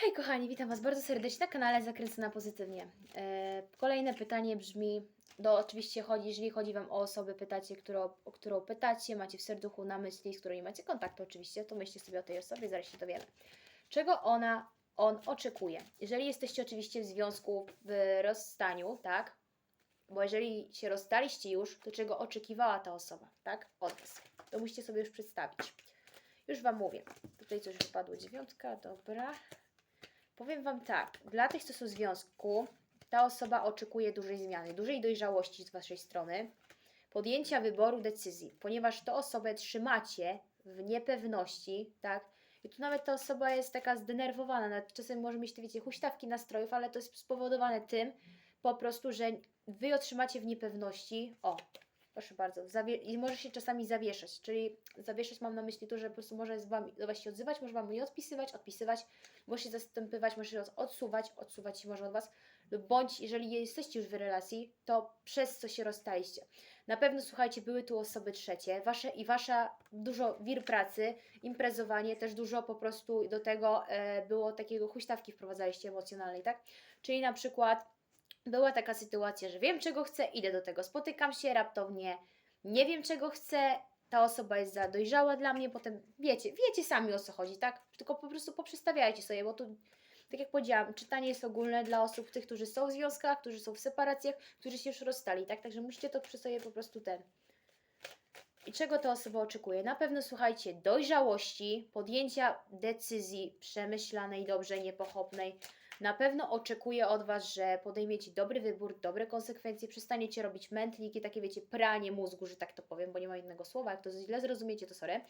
Hej kochani, witam Was bardzo serdecznie na kanale Zakręcona Pozytywnie. E, kolejne pytanie brzmi, do oczywiście chodzi, jeżeli chodzi Wam o osobę, pytacie, którą, o którą pytacie, macie w serduchu na myśli, z którą nie macie kontaktu oczywiście, to myślcie sobie o tej osobie, zaraz się dowiemy. Czego ona, on oczekuje? Jeżeli jesteście oczywiście w związku, w rozstaniu, tak? Bo jeżeli się rozstaliście już, to czego oczekiwała ta osoba, tak? Od Was. To musicie sobie już przedstawić. Już Wam mówię. Tutaj coś wypadło, dziewiątka, dobra. Powiem Wam tak, dla tych, co są w związku, ta osoba oczekuje dużej zmiany, dużej dojrzałości z Waszej strony, podjęcia wyboru decyzji, ponieważ to osobę trzymacie w niepewności, tak? I tu nawet ta osoba jest taka zdenerwowana, nawet czasem może mieć, wiecie, huśtawki nastrojów, ale to jest spowodowane tym po prostu, że Wy otrzymacie w niepewności, o, proszę bardzo, zawie- i może się czasami zawieszać, czyli zawieszać mam na myśli to, że po prostu może z wami, do Was się odzywać, może Wam nie odpisywać, odpisywać, może się zastępywać, może się odsuwać, odsuwać się może od Was, lub bądź jeżeli jesteście już w relacji, to przez co się rozstaliście. Na pewno, słuchajcie, były tu osoby trzecie, Wasze i Wasza dużo wir pracy, imprezowanie, też dużo po prostu do tego e, było takiego huśtawki wprowadzaliście emocjonalnej, tak? Czyli na przykład była taka sytuacja, że wiem czego chcę, idę do tego, spotykam się raptownie, nie wiem czego chcę, ta osoba jest za dojrzała dla mnie, potem wiecie, wiecie sami o co chodzi, tak? Tylko po prostu poprzestawiajcie sobie, bo tu, tak jak powiedziałam, czytanie jest ogólne dla osób, tych, którzy są w związkach, którzy są w separacjach, którzy się już rozstali, tak? Także musicie to przy sobie po prostu ten. I czego ta osoba oczekuje? Na pewno słuchajcie, dojrzałości, podjęcia decyzji przemyślanej, dobrze, niepochopnej. Na pewno oczekuje od Was, że podejmiecie dobry wybór, dobre konsekwencje, przestaniecie robić mętliki, takie wiecie, pranie mózgu, że tak to powiem, bo nie ma innego słowa, jak to źle zrozumiecie, to sorry.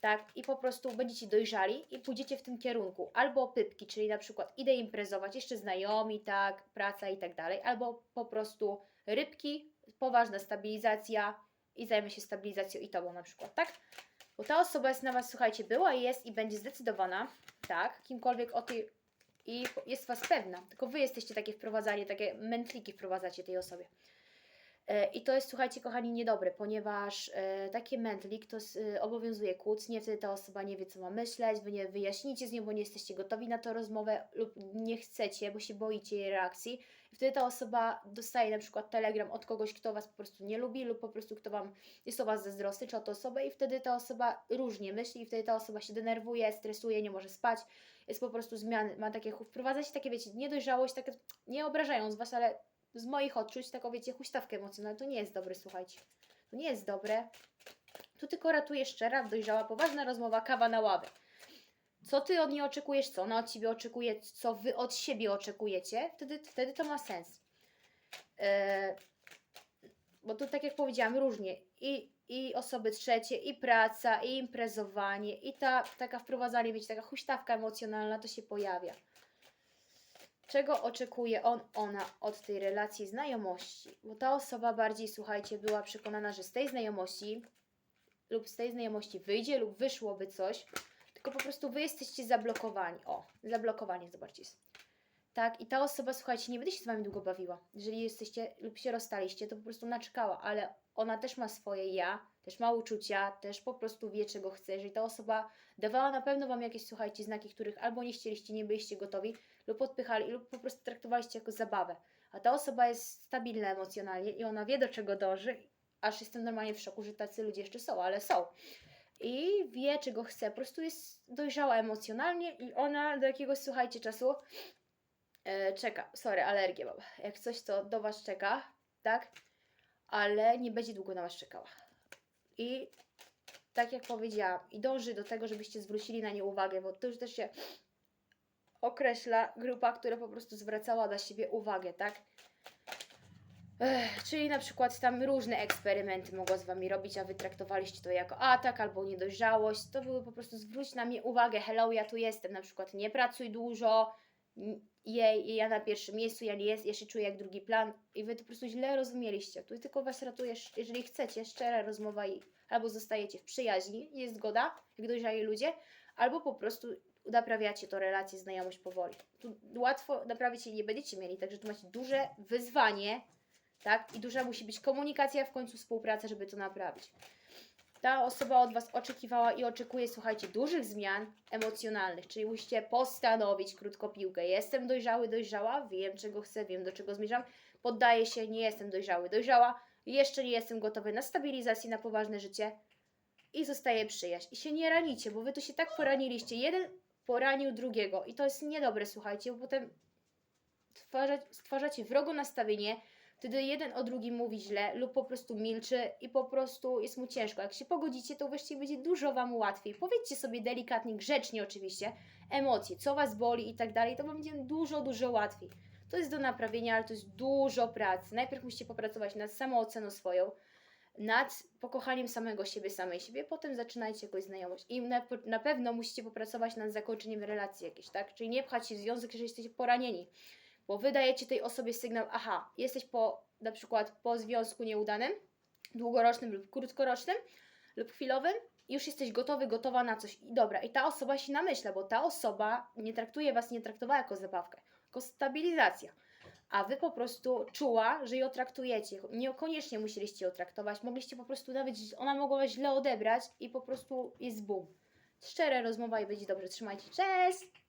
Tak, i po prostu będziecie dojrzali i pójdziecie w tym kierunku. Albo pypki, czyli na przykład idę imprezować, jeszcze znajomi, tak, praca i tak dalej, albo po prostu rybki, poważna stabilizacja i zajmę się stabilizacją i tobą na przykład, tak? Bo ta osoba jest na Was, słuchajcie, była, jest i będzie zdecydowana, tak, kimkolwiek o tej i jest Was pewna. Tylko Wy jesteście takie wprowadzanie, takie mętliki wprowadzacie tej osobie. E, I to jest, słuchajcie, kochani, niedobre, ponieważ e, takie mętlik to s- e, obowiązuje kłótnie, wtedy ta osoba nie wie, co ma myśleć, Wy nie wyjaśnicie z nią, bo nie jesteście gotowi na tę rozmowę lub nie chcecie, bo się boicie jej reakcji. I wtedy ta osoba dostaje na przykład telegram od kogoś, kto Was po prostu nie lubi lub po prostu kto Wam jest o Was zazdrosny, czy o tę osobę i wtedy ta osoba różnie myśli i wtedy ta osoba się denerwuje, stresuje, nie może spać, jest po prostu zmiany, ma takie, wprowadza się takie, wiecie, niedojrzałość, takie, nie obrażając Was, ale z moich odczuć taką, wiecie, huśtawkę emocjonalną, to nie jest dobre, słuchajcie. To nie jest dobre. Tu tylko ratuje szczera, dojrzała, poważna rozmowa, kawa na ławę. Co ty od niej oczekujesz, co ona od ciebie oczekuje, co wy od siebie oczekujecie, wtedy, wtedy to ma sens. E, bo tu, tak jak powiedziałam, różnie. I, I osoby trzecie, i praca, i imprezowanie, i ta taka wprowadzanie, wiecie, taka huśtawka emocjonalna to się pojawia. Czego oczekuje on, ona od tej relacji znajomości? Bo ta osoba bardziej, słuchajcie, była przekonana, że z tej znajomości lub z tej znajomości wyjdzie lub wyszłoby coś, tylko po prostu wy jesteście zablokowani. O, zablokowani, zobaczcie. Tak, i ta osoba, słuchajcie, nie będzie się z wami długo bawiła. Jeżeli jesteście lub się rozstaliście, to po prostu naczekała, ale ona też ma swoje ja, też ma uczucia, też po prostu wie, czego chce. Jeżeli ta osoba dawała na pewno wam jakieś, słuchajcie, znaki, których albo nie chcieliście, nie byliście gotowi, lub odpychali, lub po prostu traktowaliście jako zabawę. A ta osoba jest stabilna emocjonalnie i ona wie, do czego dąży, aż jestem normalnie w szoku, że tacy ludzie jeszcze są, ale są. I wie, czego chce. Po prostu jest dojrzała emocjonalnie i ona do jakiegoś, słuchajcie, czasu e, czeka. Sorry, alergię mam. Jak coś, to do Was czeka, tak? Ale nie będzie długo na Was czekała. I tak jak powiedziałam, i dąży do tego, żebyście zwrócili na nie uwagę, bo to już też się określa grupa, która po prostu zwracała na siebie uwagę, tak? Ech, czyli na przykład tam różne eksperymenty mogła z wami robić, a wy traktowaliście to jako atak albo niedojrzałość. To były po prostu zwróć na mnie uwagę, hello, ja tu jestem, na przykład nie pracuj dużo, jej, ja na pierwszym miejscu, ja nie jest, ja się czuję jak drugi plan i wy to po prostu źle rozumieliście. Tu tylko was ratujesz, jeżeli chcecie, szczera rozmowa i albo zostajecie w przyjaźni, jest zgoda, jak dojrzali ludzie, albo po prostu naprawiacie to relację, znajomość powoli. Tu łatwo naprawić jej nie będziecie mieli, także tu macie duże wyzwanie, tak? I duża musi być komunikacja, w końcu współpraca, żeby to naprawić. Ta osoba od Was oczekiwała i oczekuje, słuchajcie, dużych zmian emocjonalnych, czyli musicie postanowić krótko piłkę. Jestem dojrzały, dojrzała, wiem czego chcę, wiem do czego zmierzam, poddaję się, nie jestem dojrzały, dojrzała, jeszcze nie jestem gotowy na stabilizację, na poważne życie i zostaje przyjaźń. I się nie ranicie, bo Wy tu się tak poraniliście. Jeden poranił drugiego i to jest niedobre, słuchajcie, bo potem stwarza, stwarzacie wrogo nastawienie, wtedy jeden o drugim mówi źle lub po prostu milczy i po prostu jest mu ciężko. Jak się pogodzicie, to wreszcie będzie dużo Wam łatwiej. Powiedzcie sobie delikatnie, grzecznie oczywiście, emocje, co Was boli i tak dalej, to Wam będzie dużo, dużo łatwiej. To jest do naprawienia, ale to jest dużo pracy. Najpierw musicie popracować nad samooceną swoją, nad pokochaniem samego siebie, samej siebie, potem zaczynajcie jakąś znajomość. I na, na pewno musicie popracować nad zakończeniem relacji jakiejś, tak? Czyli nie pchać się w związek, jeżeli jesteście poranieni, bo wy dajecie tej osobie sygnał, aha, jesteś po, na przykład po związku nieudanym, długorocznym lub krótkorocznym, lub chwilowym, już jesteś gotowy, gotowa na coś. I dobra, i ta osoba się namyśla, bo ta osoba nie traktuje was, nie traktowała jako zabawkę, jako stabilizacja. A wy po prostu czuła, że ją traktujecie. Niekoniecznie musieliście ją traktować, mogliście po prostu nawet, ona mogła źle odebrać i po prostu jest boom. Szczere rozmowa i będzie dobrze. Trzymajcie, cześć!